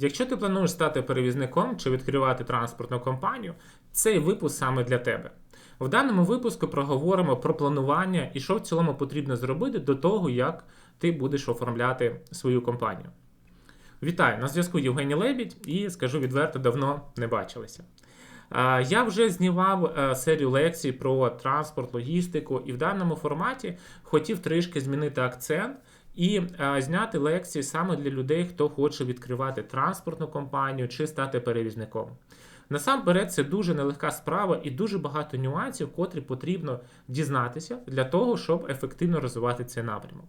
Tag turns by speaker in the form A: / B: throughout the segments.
A: Якщо ти плануєш стати перевізником чи відкривати транспортну компанію, цей випуск саме для тебе. В даному випуску проговоримо про планування і що в цілому потрібно зробити до того, як ти будеш оформляти свою компанію. Вітаю! На зв'язку Євгеній Лебідь і скажу відверто, давно не бачилися. Я вже знімав е, серію лекцій про транспорт, логістику, і в даному форматі хотів трішки змінити акцент і е, зняти лекції саме для людей, хто хоче відкривати транспортну компанію чи стати перевізником. Насамперед, це дуже нелегка справа і дуже багато нюансів, котрі потрібно дізнатися для того, щоб ефективно розвивати цей напрямок.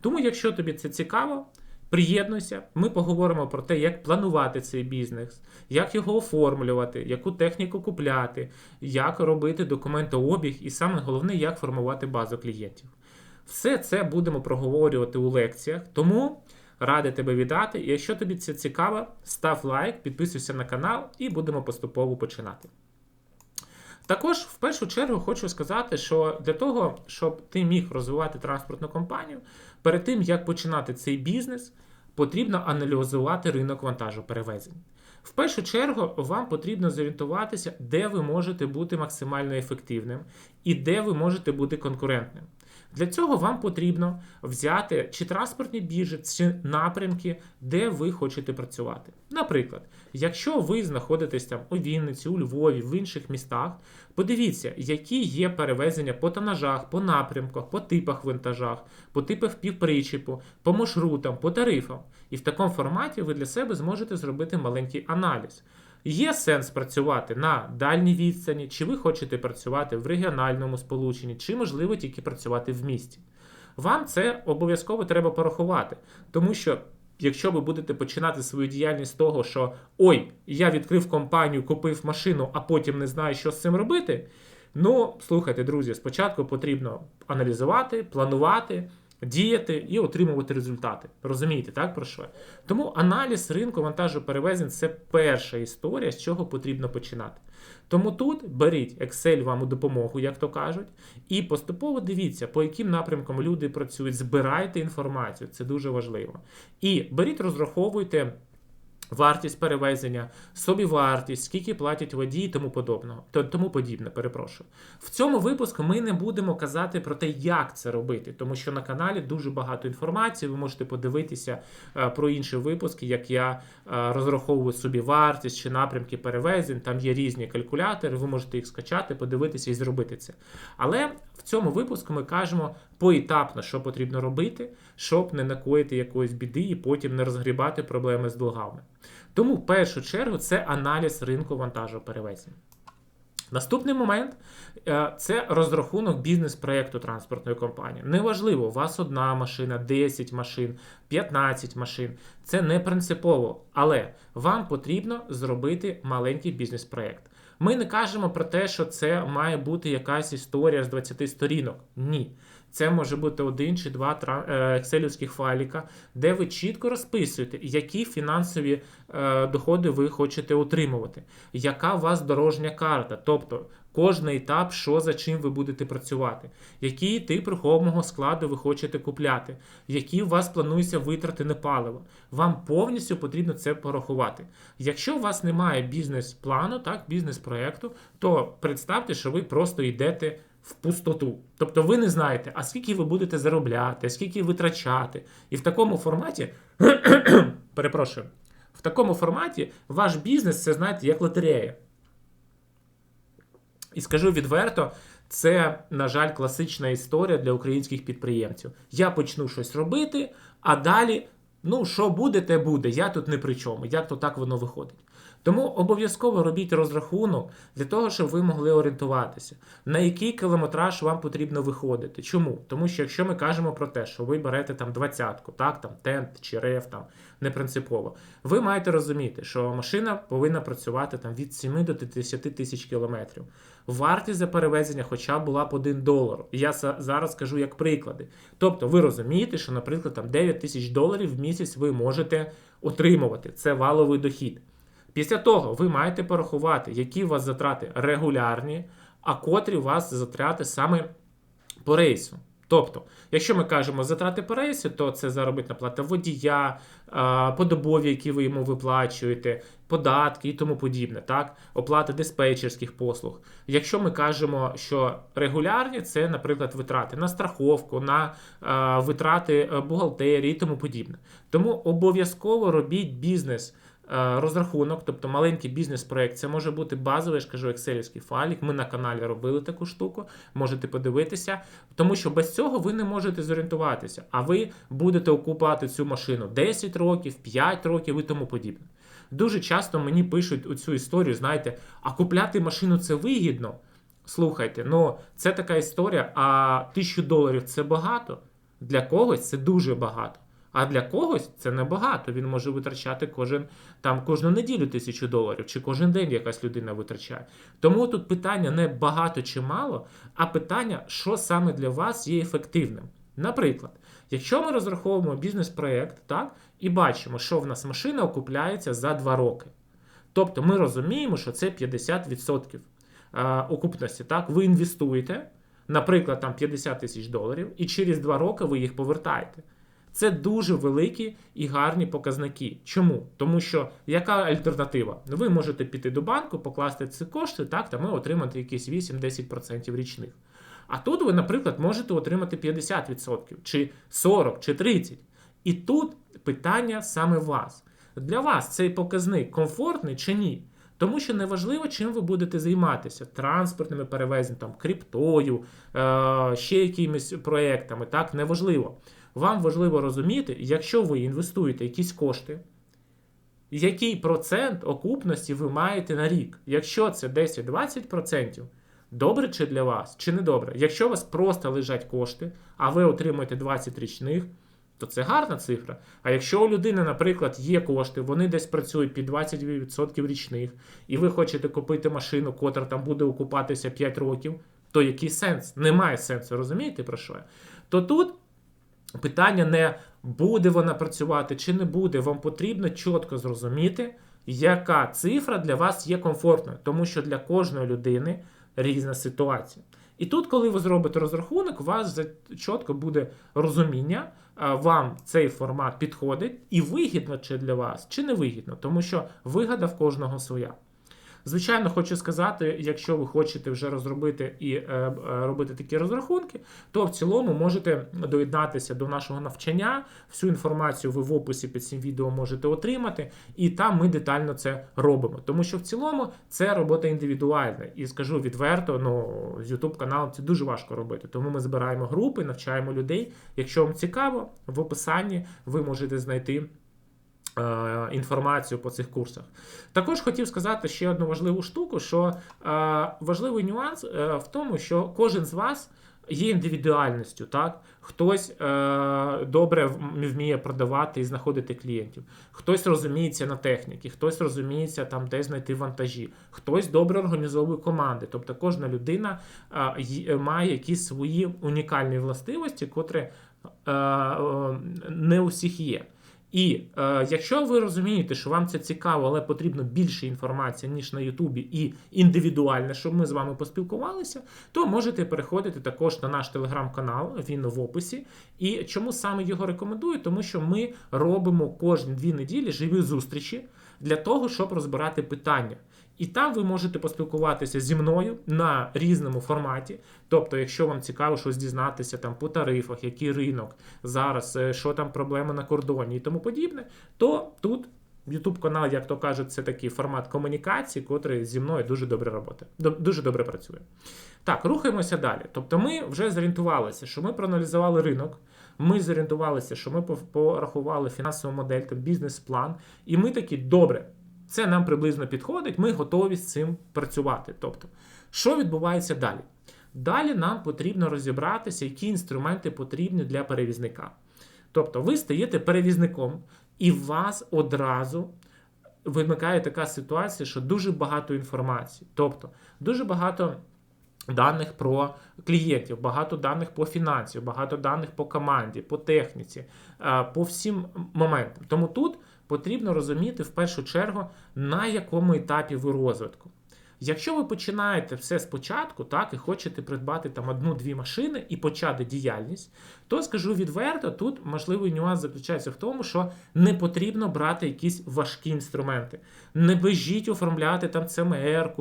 A: Тому, якщо тобі це цікаво, приєднуйся, ми поговоримо про те, як планувати цей бізнес, як його оформлювати, яку техніку купляти, як робити документообіг і саме головне, як формувати базу клієнтів. Все це будемо проговорювати у лекціях, тому радий тебе вітати. І якщо тобі це цікаво, став лайк, підписуйся на канал і будемо поступово починати. Також в першу чергу хочу сказати, що для того, щоб ти міг розвивати транспортну компанію, перед тим як починати цей бізнес, потрібно аналізувати ринок вантажу перевезень. В першу чергу вам потрібно зорієнтуватися, де ви можете бути максимально ефективним і де ви можете бути конкурентним. Для цього вам потрібно взяти чи транспортні біржі, чи напрямки, де ви хочете працювати. Наприклад, якщо ви знаходитесь там у Вінниці, у Львові, в інших містах, подивіться, які є перевезення по тонажах, по напрямках, по типах вантажах, по типах півпричіпу, по маршрутам, по тарифам. І в такому форматі ви для себе зможете зробити маленький аналіз. Є сенс працювати на дальній відстані, чи ви хочете працювати в регіональному сполученні, чи можливо тільки працювати в місті. Вам це обов'язково треба порахувати, тому що. Якщо ви будете починати свою діяльність з того, що ой, я відкрив компанію, купив машину, а потім не знаю, що з цим робити. Ну, слухайте, друзі, спочатку потрібно аналізувати, планувати, діяти і отримувати результати. Розумієте, так про що? Тому аналіз ринку вантажу перевезень це перша історія, з чого потрібно починати. Тому тут беріть Excel вам у допомогу, як то кажуть, і поступово дивіться, по яким напрямкам люди працюють, збирайте інформацію, це дуже важливо. І беріть, розраховуйте. Вартість перевезення, собівартість, скільки платять водії, тому подобного, тому подібне, перепрошую. В цьому випуску ми не будемо казати про те, як це робити, тому що на каналі дуже багато інформації. Ви можете подивитися е, про інші випуски, як я е, розраховую собі вартість чи напрямки перевезень. Там є різні калькулятори, ви можете їх скачати, подивитися і зробити це. Але в цьому випуску ми кажемо поетапно, що потрібно робити, щоб не накоїти якоїсь біди і потім не розгрібати проблеми з долгами. Тому в першу чергу це аналіз ринку вантажоперевезень. Наступний момент е, це розрахунок бізнес-проєкту транспортної компанії. Неважливо, у вас одна машина, 10 машин, 15 машин. Це не принципово, але вам потрібно зробити маленький бізнес-проєкт. Ми не кажемо про те, що це має бути якась історія з 20 сторінок. Ні. Це може бути один чи два екселівських файліка, де ви чітко розписуєте, які фінансові е, доходи ви хочете отримувати, яка у вас дорожня карта, тобто кожний етап, що за чим ви будете працювати, який тип рухомого складу ви хочете купляти, які у вас плануються витрати на паливо. Вам повністю потрібно це порахувати. Якщо у вас немає бізнес-плану, так, бізнес-проекту, то представте, що ви просто йдете в пустоту. Тобто ви не знаєте, а скільки ви будете заробляти, скільки витрачати. І в такому форматі, перепрошую, в такому форматі ваш бізнес це, знаєте, як лотерея. І скажу відверто, це, на жаль, класична історія для українських підприємців. Я почну щось робити, а далі, ну, що буде, те буде. Я тут не при чому. Як то так воно виходить. Тому обов'язково робіть розрахунок для того, щоб ви могли орієнтуватися, на який кілометраж вам потрібно виходити. Чому? Тому що якщо ми кажемо про те, що ви берете там двадцятку, так, там тент чи реф, там не принципово, ви маєте розуміти, що машина повинна працювати там від 7 до 10 тисяч кілометрів. Вартість за перевезення хоча була б 1 долар. Я зараз кажу як приклади. Тобто ви розумієте, що, наприклад, там 9 тисяч доларів в місяць ви можете отримувати. Це валовий дохід. Після того ви маєте порахувати, які у вас затрати регулярні, а котрі у вас затрати саме по рейсу. Тобто, якщо ми кажемо затрати по рейсу, то це заробітна плата водія, подобові, які ви йому виплачуєте, податки і тому подібне, так, оплата диспетчерських послуг. Якщо ми кажемо, що регулярні, це, наприклад, витрати на страховку, на витрати е, бухгалтерії і тому подібне. Тому обов'язково робіть бізнес. Е, Розрахунок, тобто маленький бізнес-проект, це може бути базовий, я ж кажу, екселівський файлік. Ми на каналі робили таку штуку, можете подивитися, тому що без цього ви не можете зорієнтуватися, а ви будете окупати цю машину 10 років, 5 років і тому подібне. Дуже часто мені пишуть оцю історію, знаєте, а купляти машину це вигідно. Слухайте, ну це така історія, а тисячу доларів це багато. Для когось це дуже багато. А для когось це небагато. Він може витрачати кожен там кожну неділю тисячу доларів, чи кожен день якась людина витрачає. Тому тут питання не багато чи мало, а питання, що саме для вас є ефективним. Наприклад, якщо ми розраховуємо бізнес-проект, так, і бачимо, що в нас машина окупляється за 2 роки. Тобто ми розуміємо, що це 50% е, окупності. Так, ви інвестуєте, наприклад, там 50 тисяч доларів, і через 2 роки ви їх повертаєте. Це дуже великі і гарні показники. Чому? Тому що яка альтернатива? Ви можете піти до банку, покласти ці кошти, так, та ми отримати якісь 8-10% річних. А тут ви, наприклад, можете отримати 50%, чи 40, чи 30%. І тут питання саме вас. Для вас цей показник комфортний чи ні? Тому що неважливо, чим ви будете займатися: транспортними перевезеннями, криптою, е- ще якимись проектами. Так, неважливо. Вам важливо розуміти, якщо ви інвестуєте якісь кошти, який процент окупності ви маєте на рік. Якщо це 10-20%, добре чи для вас, чи не добре. Якщо у вас просто лежать кошти, а ви отримуєте 20 річних, то це гарна цифра. А якщо у людини, наприклад, є кошти, вони десь працюють під 20% річних, і ви хочете купити машину, котра там буде окупатися 5 років, то який сенс? Немає сенсу, розумієте про що я? То тут питання не буде вона працювати чи не буде. Вам потрібно чітко зрозуміти, яка цифра для вас є комфортною, тому що для кожної людини різна ситуація. І тут, коли ви зробите розрахунок, у вас чітко буде розуміння, вам цей формат підходить і вигідно чи для вас, чи не вигідно, тому що вигода в кожного своя. Звичайно, хочу сказати, якщо ви хочете вже розробити і е, е, робити такі розрахунки, то в цілому можете доєднатися до нашого навчання. Всю інформацію ви в описі під цим відео можете отримати, і там ми детально це робимо. Тому що в цілому це робота індивідуальна. І скажу відверто, ну з YouTube каналом це дуже важко робити. Тому ми збираємо групи, навчаємо людей. Якщо вам цікаво, в описанні ви можете знайти. Е, Інформацію по цих курсах. Також хотів сказати ще одну важливу штуку: що е, важливий нюанс е, в тому, що кожен з вас є індивідуальністю. Так? Хтось добре вміє продавати і знаходити клієнтів, хтось розуміється на техніці, хтось розуміється там, де знайти вантажі, хтось добре організовує команди. Тобто кожна людина має якісь свої унікальні властивості, котрі не у всіх є. І е, якщо ви розумієте, що вам це цікаво, але потрібно більше інформації, ніж на Ютубі, і індивідуальне, щоб ми з вами поспілкувалися, то можете переходити також на наш телеграм-канал, він в описі. І чому саме його рекомендую? Тому що ми робимо кожні дві неділі живі зустрічі для того, щоб розбирати питання. І там ви можете поспілкуватися зі мною на різному форматі. Тобто, якщо вам цікаво щось дізнатися там по тарифах, який ринок зараз, е, що там проблеми на кордоні і тому подібне, то тут YouTube канал, як то кажуть, це такий формат комунікації, котрий зі мною дуже добре роботи, дуже добре працює. Так, рухаємося далі. Тобто, ми вже зорієнтувалися, що ми проаналізували ринок. Ми зорієнтувалися, що ми порахували фінансову модель, бізнес-план, і ми такі добре. Це нам приблизно підходить, ми готові з цим працювати. Тобто, що відбувається далі? Далі нам потрібно розібратися, які інструменти потрібні для перевізника. Тобто, ви стаєте перевізником, і у вас одразу виникає така ситуація, що дуже багато інформації. Тобто, дуже багато даних про клієнтів, багато даних по фінансів, багато даних по команді, по техніці, е, по всім моментам. Тому тут потрібно розуміти в першу чергу, на якому етапі ви розвитку. Якщо ви починаєте все спочатку, так і хочете придбати там одну-дві машини і почати діяльність, то скажу відверто, тут можливий нюанс заключається в тому, що не потрібно брати якісь важкі інструменти. Не бежіть оформляти там CMR,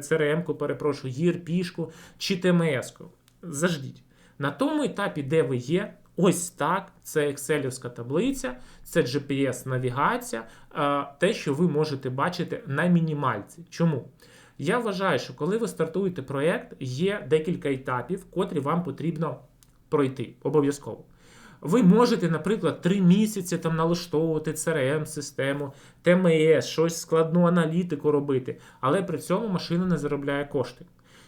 A: CRM, перепрошую, ERP-шку чи TMS-ку. Заждіть. На тому етапі, де ви є, ось так, це Excelівська таблиця, це GPS-навігація, те, що ви можете бачити на мінімальці. Чому? Я вважаю, що коли ви стартуєте проєкт, є декілька етапів, котрі вам потрібно пройти обов'язково. Ви можете, наприклад, три місяці там налаштовувати crm систему ТМС, щось складну аналітику робити, але при цьому машина не заробляє кошти.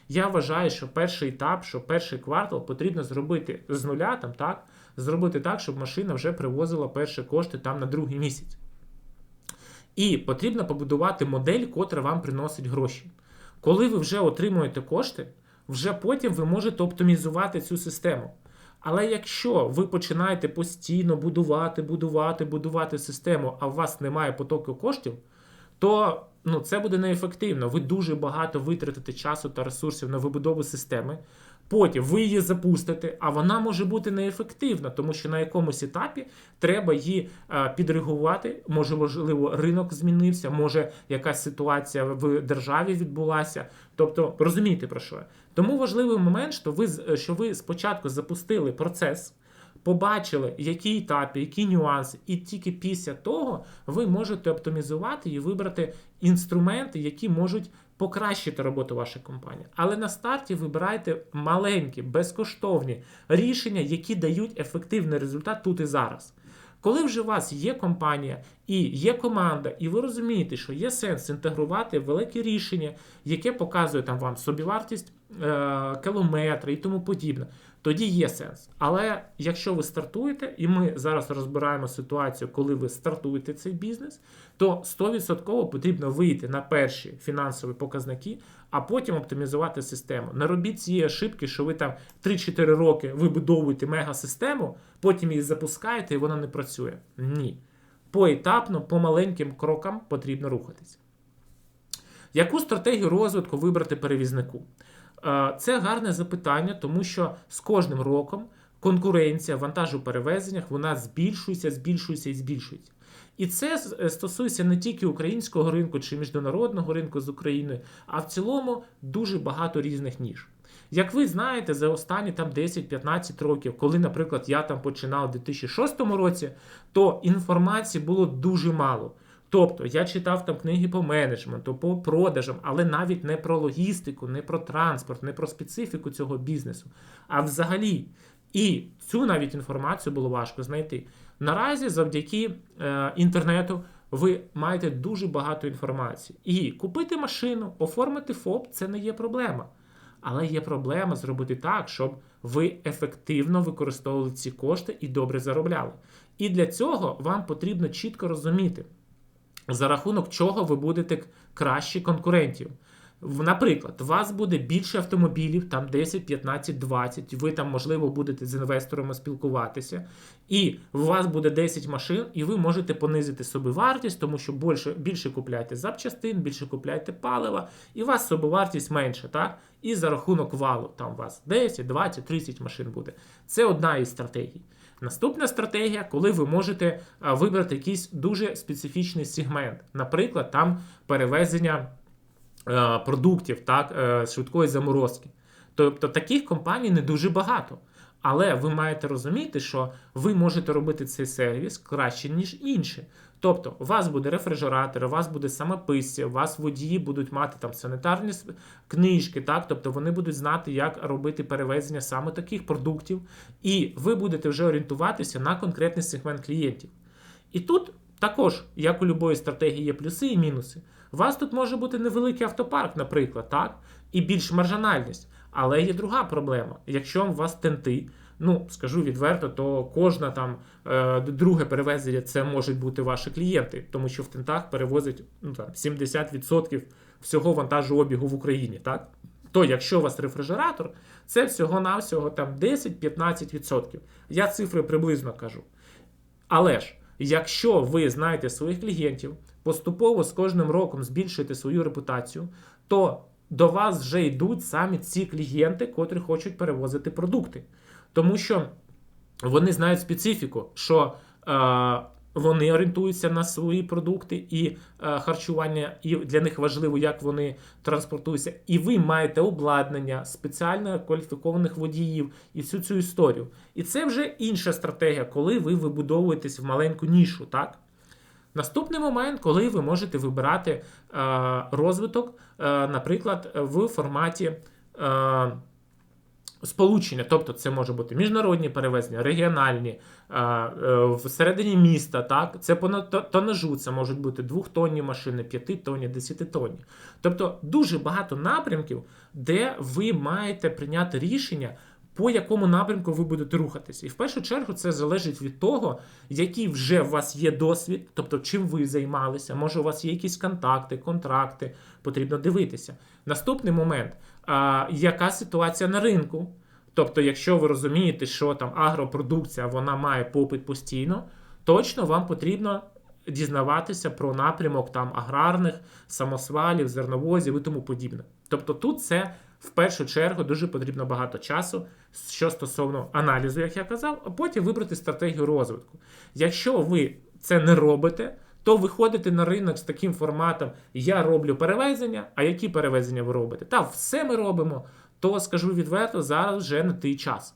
A: Я вважаю, що перший етап, що перший квартал потрібно зробити з нуля, там, так, зробити так, щоб машина вже привозила перші кошти там на другий місяць. І потрібно побудувати модель, котра вам приносить гроші. Коли ви вже отримуєте кошти, вже потім ви можете оптимізувати цю систему. Але якщо ви починаєте постійно будувати, будувати, будувати систему, а у вас немає потоку коштів, то ну, це буде неефективно. Ви дуже багато витратите часу та ресурсів на вибудову системи. Потім ви її запустите, а вона може бути неефективна, тому що на якомусь етапі треба її е, підрегувати. Може, можливо, ринок змінився, може якась ситуація в державі відбулася. Тобто, розумієте про що? Тому важливий момент, що ви що ви спочатку запустили процес побачили, які етапи, які нюанси, і тільки після того ви можете оптимізувати і вибрати інструменти, які можуть покращити роботу вашої компанії. Але на старті вибирайте маленькі, безкоштовні рішення, які дають ефективний результат тут і зараз. Коли вже у вас є компанія і є команда, і ви розумієте, що є сенс інтегрувати велике рішення, яке показує там вам собівартість е, кілометри і тому подібне, тоді є сенс. Але якщо ви стартуєте, і ми зараз розбираємо ситуацію, коли ви стартуєте цей бізнес, то 100% потрібно вийти на перші фінансові показники, а потім оптимізувати систему. Не робіть цієї ошибки, що ви там 3-4 роки вибудовуєте мегасистему, потім її запускаєте і вона не працює. Ні. Поетапно, по маленьким крокам потрібно рухатись. Яку стратегію розвитку вибрати перевізнику? Е, це гарне запитання, тому що з кожним роком конкуренція в вантажоперевезеннях вона збільшується, збільшується і збільшується. І це е, стосується не тільки українського ринку чи міжнародного ринку з Україною, а в цілому дуже багато різних ніж. Як ви знаєте, за останні там 10-15 років, коли, наприклад, я там починав у 2006 році, то інформації було дуже мало. Тобто я читав там книги по менеджменту, по продажам, але навіть не про логістику, не про транспорт, не про специфіку цього бізнесу, а взагалі. І цю навіть інформацію було важко знайти. Наразі, завдяки е, інтернету, ви маєте дуже багато інформації. І купити машину, оформити ФОП це не є проблема. Але є проблема зробити так, щоб ви ефективно використовували ці кошти і добре заробляли. І для цього вам потрібно чітко розуміти за рахунок чого ви будете кращі конкурентів. Наприклад, у вас буде більше автомобілів, там 10, 15, 20, ви там, можливо, будете з інвесторами спілкуватися, і у вас буде 10 машин, і ви можете понизити собівартість, тому що більше більше купляєте запчастин, більше купляєте палива, і у вас собівартість менша. так? І за рахунок валу, там у вас 10, 20, 30 машин буде. Це одна із стратегій. Наступна стратегія, коли ви можете вибрати якийсь дуже специфічний сегмент, наприклад, там перевезення продуктів так, е, швидкої заморозки. Тобто таких компаній не дуже багато. Але ви маєте розуміти, що ви можете робити цей сервіс краще, ніж інші. Тобто, у вас буде рефрижератор, у вас буде самописці, у вас водії будуть мати там санітарні книжки, так? тобто вони будуть знати, як робити перевезення саме таких продуктів, і ви будете вже орієнтуватися на конкретний сегмент клієнтів. І тут також, як у будь-якої стратегії, є плюси і мінуси. У вас тут може бути невеликий автопарк, наприклад, так? і більш маржинальність. Але є друга проблема. Якщо у вас тенти, ну скажу відверто, то кожна там е, друге перевезення це можуть бути ваші клієнти, тому що в тентах перевозять ну, там, 70% всього вантажу обігу в Україні. так? То, якщо у вас рефрижератор, це всього-навсього там 10-15%. Я цифри приблизно кажу. Але ж якщо ви знаєте своїх клієнтів, поступово з кожним роком збільшуєте свою репутацію, то до вас вже йдуть самі ці клієнти, котрі хочуть перевозити продукти. Тому що вони знають специфіку, що е, вони орієнтуються на свої продукти і е, харчування, і для них важливо, як вони транспортуються. І ви маєте обладнання спеціально кваліфікованих водіїв і всю цю історію. І це вже інша стратегія, коли ви вибудовуєтесь в маленьку нішу, так? Наступний момент, коли ви можете вибирати е, розвиток, е, наприклад, в форматі е, сполучення. Тобто це може бути міжнародні перевезення, регіональні, е, всередині міста, так? це по на- тонажу, це можуть бути двохтонні машини, п'ятитонні, десятитонні. Тобто дуже багато напрямків, де ви маєте прийняти рішення. По якому напрямку ви будете рухатися. І в першу чергу це залежить від того, який вже у вас є досвід, тобто чим ви займалися. Може, у вас є якісь контакти, контракти, потрібно дивитися. Наступний момент, а, яка ситуація на ринку? Тобто, якщо ви розумієте, що там агропродукція вона має попит постійно, точно вам потрібно дізнаватися про напрямок там аграрних, самосвалів, зерновозів і тому подібне. Тобто тут це в першу чергу дуже потрібно багато часу, що стосовно аналізу, як я казав, а потім вибрати стратегію розвитку. Якщо ви це не робите, то виходите на ринок з таким форматом: я роблю перевезення, а які перевезення ви робите? Та все ми робимо, то скажу відверто, зараз вже не той час.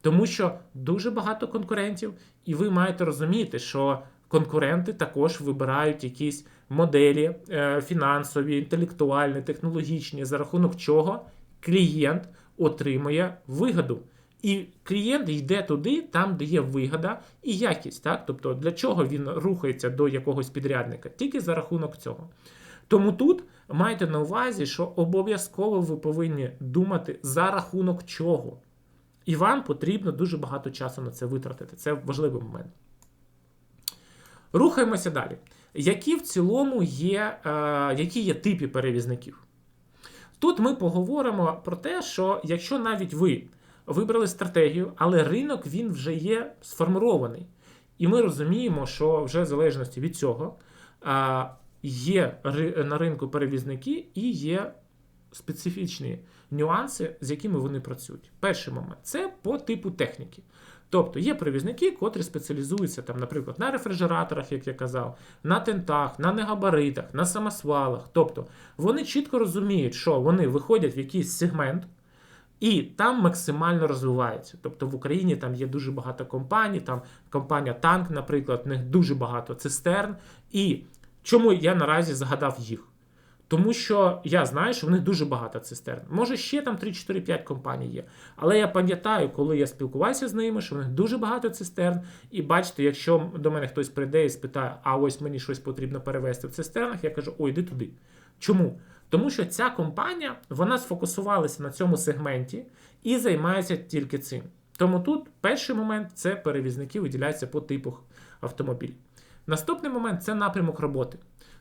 A: Тому що дуже багато конкурентів, і ви маєте розуміти, що конкуренти також вибирають якісь моделі е, фінансові, інтелектуальні, технологічні, за рахунок чого клієнт отримує вигоду. І клієнт йде туди, там, де є вигода і якість. Так? Тобто для чого він рухається до якогось підрядника? Тільки за рахунок цього. Тому тут майте на увазі, що обов'язково ви повинні думати за рахунок чого. І вам потрібно дуже багато часу на це витратити. Це важливий момент. Рухаємося далі. Які в цілому є, е, які є типи перевізників? Тут ми поговоримо про те, що якщо навіть ви вибрали стратегію, але ринок він вже є сформований. І ми розуміємо, що вже в залежності від цього є на ринку перевізники і є специфічні нюанси, з якими вони працюють. Перший момент це по типу техніки. Тобто є перевізники, котрі спеціалізуються, там, наприклад, на рефрижераторах, як я казав, на тентах, на негабаритах, на самосвалах. Тобто вони чітко розуміють, що вони виходять в якийсь сегмент. І там максимально розвиваються. Тобто в Україні там є дуже багато компаній, там компанія Танк, наприклад, в них дуже багато цистерн. І чому я наразі згадав їх? Тому що я знаю, що в них дуже багато цистерн. Може, ще там 3-4-5 компаній є. Але я пам'ятаю, коли я спілкувався з ними, що в них дуже багато цистерн. І бачите, якщо до мене хтось прийде і спитає, а ось мені щось потрібно перевезти в цистернах, я кажу, ой, йди туди. Чому? Тому що ця компанія вона сфокусувалася на цьому сегменті і займається тільки цим. Тому тут перший момент це перевізники виділяються по типах автомобілів. Наступний момент це напрямок роботи.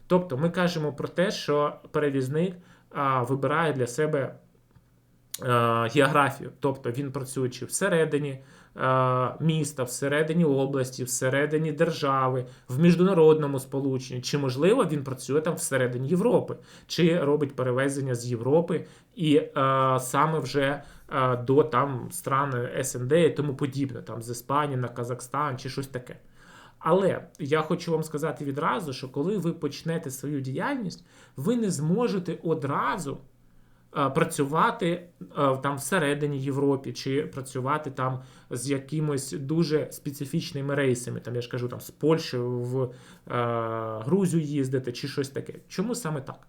A: Тобто ми кажемо про те, що перевізник а, вибирає для себе а, географію, тобто він працює чи всередині міста, всередині області, всередині держави, в міжнародному сполученні, чи можливо він працює там всередині Європи, чи робить перевезення з Європи і а, саме вже а, до там стран СНД і тому подібне, там з Іспанії на Казахстан чи щось таке. Але я хочу вам сказати відразу, що коли ви почнете свою діяльність, ви не зможете одразу е, працювати е, там всередині Європі, чи працювати там з якимось дуже специфічними рейсами. Там я ж кажу, там з Польщі в е, Грузію їздити, чи щось таке. Чому саме так?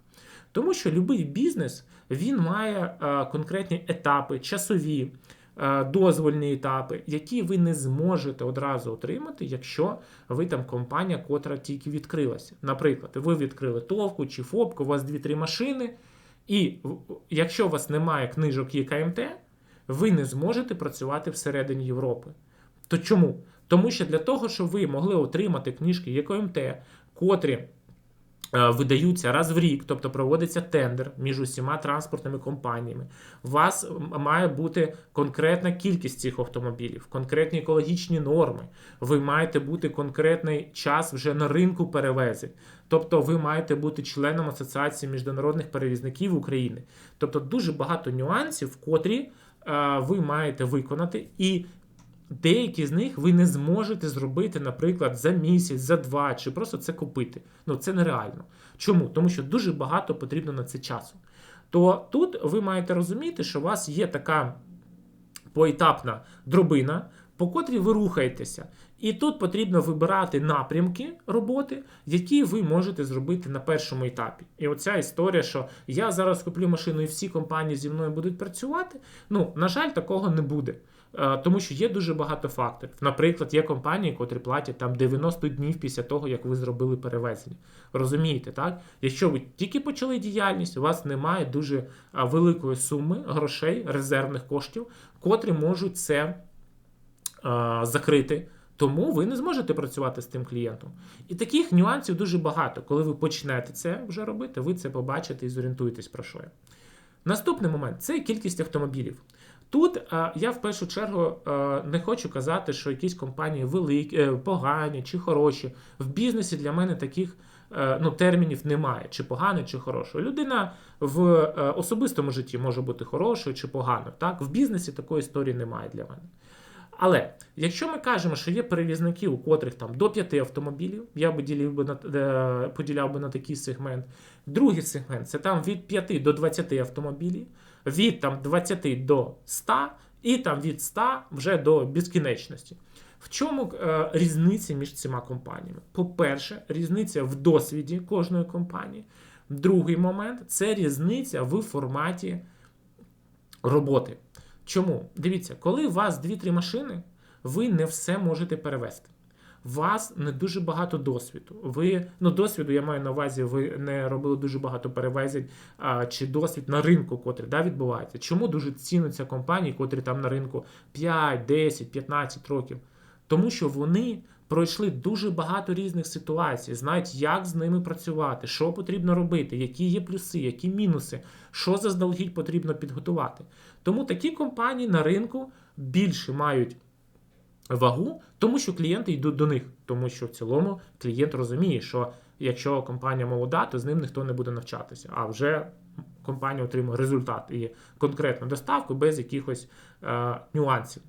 A: Тому що будь-який бізнес він має е, конкретні етапи, часові, е, дозвольні етапи, які ви не зможете одразу отримати, якщо ви там компанія, котра тільки відкрилася. Наприклад, ви відкрили товку чи ФОПку, у вас 2-3 машини, і якщо у вас немає книжок ЄКМТ, ви не зможете працювати всередині Європи. То чому? Тому що для того, щоб ви могли отримати книжки ЄКМТ, котрі видаються раз в рік, тобто проводиться тендер між усіма транспортними компаніями. У вас має бути конкретна кількість цих автомобілів, конкретні екологічні норми. Ви маєте бути конкретний час вже на ринку перевезень. Тобто ви маєте бути членом Асоціації міжнародних перевізників України. Тобто дуже багато нюансів, котрі е, ви маєте виконати, і Деякі з них ви не зможете зробити, наприклад, за місяць, за два, чи просто це купити. Ну це нереально. Чому? Тому що дуже багато потрібно на це часу. То тут ви маєте розуміти, що у вас є така поетапна дробина, по котрій ви рухаєтеся. І тут потрібно вибирати напрямки роботи, які ви можете зробити на першому етапі. І оця історія, що я зараз куплю машину і всі компанії зі мною будуть працювати. Ну, на жаль, такого не буде. Е, тому що є дуже багато факторів. Наприклад, є компанії, котрі платять там 90 днів після того, як ви зробили перевезення. Розумієте, так? Якщо ви тільки почали діяльність, у вас немає дуже великої суми грошей, резервних коштів, котрі можуть це а, е, закрити. Тому ви не зможете працювати з тим клієнтом. І таких нюансів дуже багато. Коли ви почнете це вже робити, ви це побачите і зорієнтуєтесь про що я. Наступний момент це кількість автомобілів. Тут а, я в першу чергу а, не хочу казати, що якісь компанії великі, е, погані чи хороші. В бізнесі для мене таких е, ну, термінів немає, чи поганий, чи хороший. Людина в е, особистому житті може бути хорошою чи поганою. Так? В бізнесі такої історії немає для мене. Але якщо ми кажемо, що є перевізники, у котрих там до 5 автомобілів, я би ділив би на поділяв би на такий сегмент. Другий сегмент це там від 5 до 20 автомобілів від там 20 до 100 і там від 100 вже до безкінечності. В чому е, різниця між цими компаніями? По-перше, різниця в досвіді кожної компанії. Другий момент це різниця в форматі роботи. Чому? Дивіться, коли у вас 2-3 машини, ви не все можете перевести вас не дуже багато досвіду. Ви ну досвіду я маю на увазі, ви не робили дуже багато перевезень а, чи досвід на ринку, котрий да, відбувається. Чому дуже цінуться компанії, котрі там на ринку 5, 10, 15 років? Тому що вони пройшли дуже багато різних ситуацій, знають, як з ними працювати, що потрібно робити, які є плюси, які мінуси, що заздалегідь потрібно підготувати. Тому такі компанії на ринку більше мають вагу, тому що клієнти йдуть до них, тому що в цілому клієнт розуміє, що якщо компанія молода, то з ним ніхто не буде навчатися, а вже компанія отримує результат і конкретну доставку без якихось е, нюансів.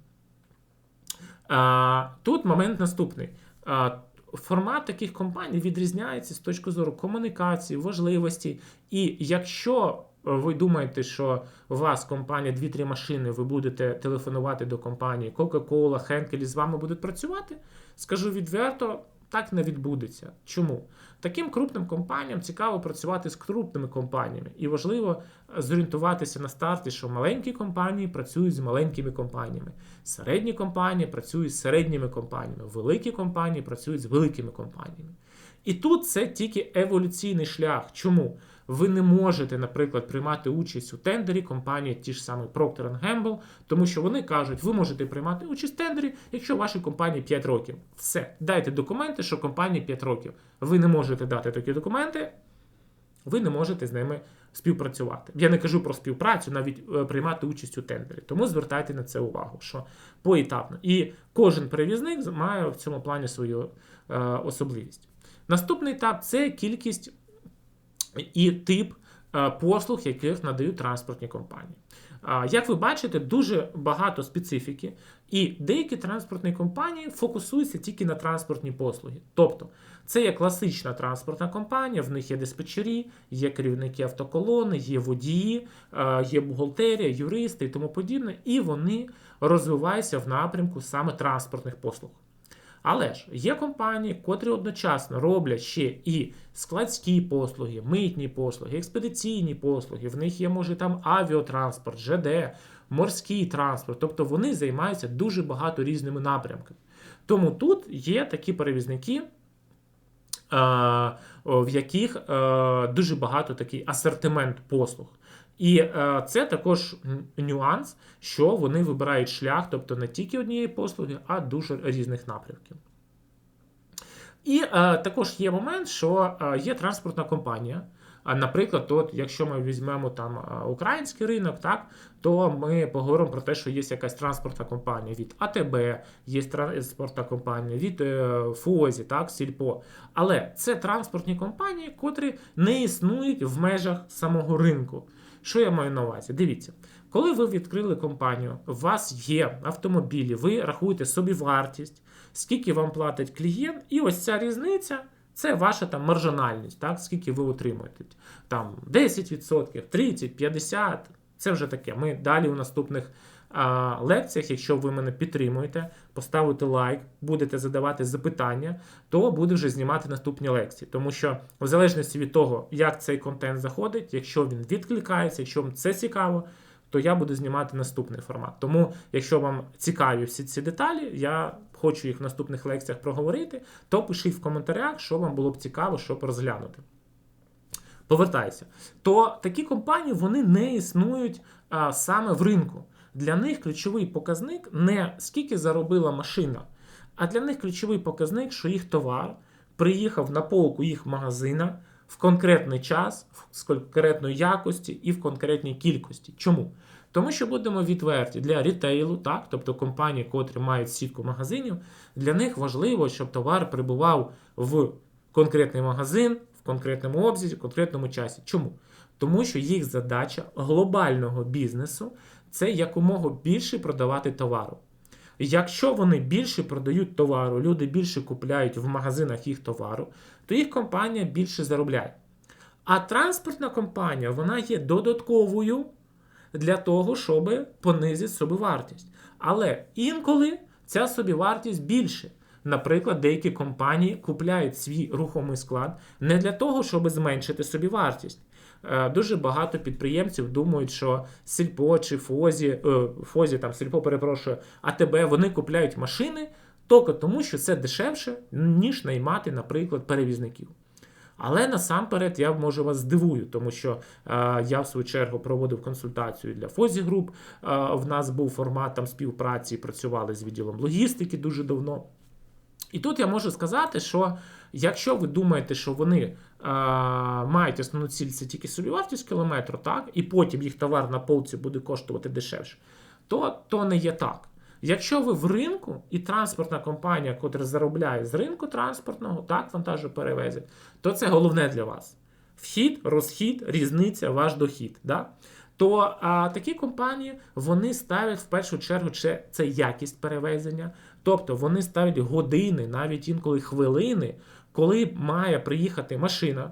A: Е, тут момент наступний. Е, Формат таких компаній відрізняється з точки зору комунікації, важливості. І якщо ви думаєте, що у вас компанія 2-3 машини, ви будете телефонувати до компанії Coca-Cola, Henkel і з вами будуть працювати? Скажу відверто, так не відбудеться. Чому? Таким крупним компаніям цікаво працювати з крупними компаніями, і важливо зорієнтуватися на старті, що маленькі компанії працюють з маленькими компаніями, середні компанії працюють з середніми компаніями, великі компанії працюють з великими компаніями. І тут це тільки еволюційний шлях. Чому? Ви не можете, наприклад, приймати участь у тендері компанії, ті ж самі Procter Gamble, тому що вони кажуть, ви можете приймати участь в тендері, якщо вашій компанії 5 років. Все, дайте документи, що компанії 5 років. Ви не можете дати такі документи, ви не можете з ними співпрацювати. Я не кажу про співпрацю, навіть е, приймати участь у тендері. Тому звертайте на це увагу, що поетапно. І кожен перевізник має в цьому плані свою е, особливість. Наступний етап це кількість і тип е, послуг, яких надають транспортні компанії. Як ви бачите, дуже багато специфіки, і деякі транспортні компанії фокусуються тільки на транспортні послуги. Тобто, це є класична транспортна компанія, в них є диспетчері, є керівники автоколони, є водії, е, є бухгалтерія, юристи і тому подібне, і вони розвиваються в напрямку саме транспортних послуг. Але ж є компанії, котрі одночасно роблять ще і складські послуги, митні послуги, експедиційні послуги. В них є, може, там авіатранспорт, ЖД, морський транспорт. Тобто вони займаються дуже багато різними напрямками. Тому тут є такі перевізники. В яких дуже багато такий асортимент послуг. І е, це також нюанс, що вони вибирають шлях, тобто не тільки однієї послуги, а дуже різних напрямків. І е, також є момент, що е, є транспортна компанія. Наприклад, от, якщо ми візьмемо там український ринок, так то ми поговоримо про те, що є якась транспортна компанія від АТБ, є транспортна компанія від ФОЗі, так, Сільпо. Але це транспортні компанії, котрі не існують в межах самого ринку. Що я маю на увазі? Дивіться, коли ви відкрили компанію, у вас є автомобілі, ви рахуєте собі вартість, скільки вам платить клієнт, і ось ця різниця. Це ваша там маржинальність, так, скільки ви отримуєте. Там 10%, 30, 50%. Це вже таке. Ми далі у наступних лекціях, якщо ви мене підтримуєте, поставите лайк, будете задавати запитання, то буду вже знімати наступні лекції. Тому що, в залежності від того, як цей контент заходить, якщо він відкликається, якщо вам це цікаво, то я буду знімати наступний формат. Тому, якщо вам цікаві всі ці деталі, я хочу їх в наступних лекціях проговорити, то пишіть в коментарях, що вам було б цікаво, щоб розглянути. Повертайся. То такі компанії вони не існують а, саме в ринку. Для них ключовий показник не скільки заробила машина, а для них ключовий показник, що їх товар приїхав на полку їх магазина в конкретний час, з конкретної якості і в конкретній кількості. Чому? Тому що будемо відверті для рітейлу, так, тобто компанії, котрі мають сітку магазинів, для них важливо, щоб товар прибував в конкретний магазин, в конкретному обсязі, в конкретному часі. Чому? Тому що їх задача глобального бізнесу це якомога більше продавати товару. Якщо вони більше продають товару, люди більше купляють в магазинах їх товару, то їх компанія більше заробляє. А транспортна компанія вона є додатковою для того, щоб понизити собівартість. Але інколи ця собівартість більше. Наприклад, деякі компанії купляють свій рухомий склад не для того, щоб зменшити собівартість. Е, дуже багато підприємців думають, що Сільпо чи Фозі, е, Фозі там Сільпо перепрошую, АТБ вони купляють машини тільки тому, що це дешевше, ніж наймати, наприклад, перевізників. Але насамперед я можу вас здивую, тому що е, я в свою чергу проводив консультацію для Фозі груп. Е, в нас був формат там співпраці, працювали з відділом логістики дуже давно. І тут я можу сказати, що якщо ви думаєте, що вони е, мають основну ціль, це тільки собівартість кілометру, так, і потім їх товар на полці буде коштувати дешевше, то, то не є так. Якщо ви в ринку і транспортна компанія, котра заробляє з ринку транспортного, так, вантажоперевезень, то це головне для вас. Вхід, розхід, різниця, ваш дохід. Да? То а, такі компанії вони ставлять в першу чергу це, це якість перевезення, тобто вони ставлять години, навіть інколи хвилини, коли має приїхати машина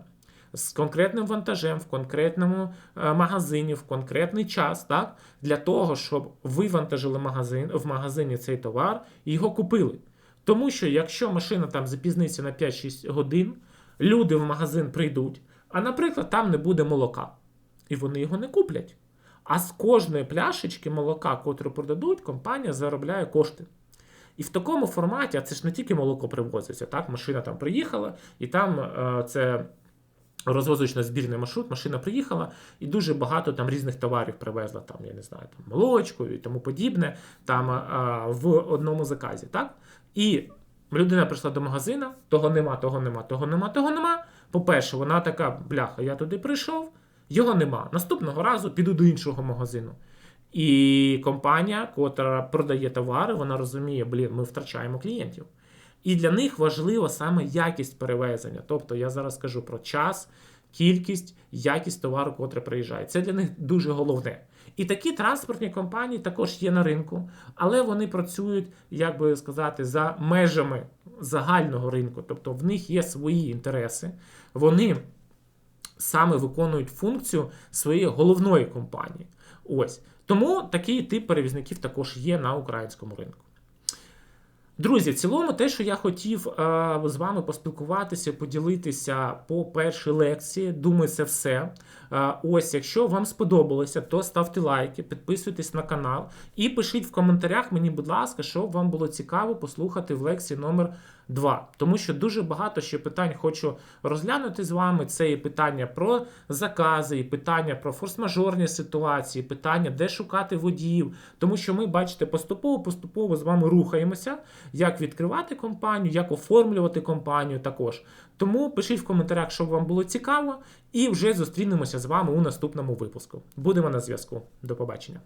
A: з конкретним вантажем в конкретному е, магазині в конкретний час, так, для того, щоб ви вантажили магазин, в магазині цей товар і його купили. Тому що якщо машина там запізниться на 5-6 годин, люди в магазин прийдуть, а, наприклад, там не буде молока. І вони його не куплять. А з кожної пляшечки молока, котру продадуть, компанія заробляє кошти. І в такому форматі, а це ж не тільки молоко привозиться, так, машина там приїхала, і там е, це розвозочно збірний маршрут, машина приїхала і дуже багато там різних товарів привезла, там, я не знаю, там молочку і тому подібне, там а, в одному заказі. так? І людина прийшла до магазина, того нема, того нема, того нема, того нема. По-перше, вона така, бляха, я туди прийшов, його нема. Наступного разу піду до іншого магазину. І компанія, котра продає товари, вона розуміє, блін, ми втрачаємо клієнтів. І для них важлива саме якість перевезення. Тобто я зараз кажу про час, кількість, якість товару, котре приїжджає. Це для них дуже головне. І такі транспортні компанії також є на ринку, але вони працюють, як би сказати, за межами загального ринку. Тобто в них є свої інтереси. Вони саме виконують функцію своєї головної компанії. Ось тому такий тип перевізників також є на українському ринку. Друзі, в цілому, те, що я хотів е, з вами поспілкуватися, поділитися по першій лекції, думаю, це все. Е, Ось, якщо вам сподобалося, то ставте лайки, підписуйтесь на канал і пишіть в коментарях мені, будь ласка, що вам було цікаво послухати в лекції номер 2. Тому що дуже багато ще питань хочу розглянути з вами. Це і питання про закази, і питання про форс-мажорні ситуації, питання, де шукати водіїв. Тому що ми, бачите, поступово-поступово з вами рухаємося, як відкривати компанію, як оформлювати компанію також. Тому пишіть в коментарях, що вам було цікаво, і вже зустрінемося з вами у наступному випуску. Будемо на зв'язку. До побачення.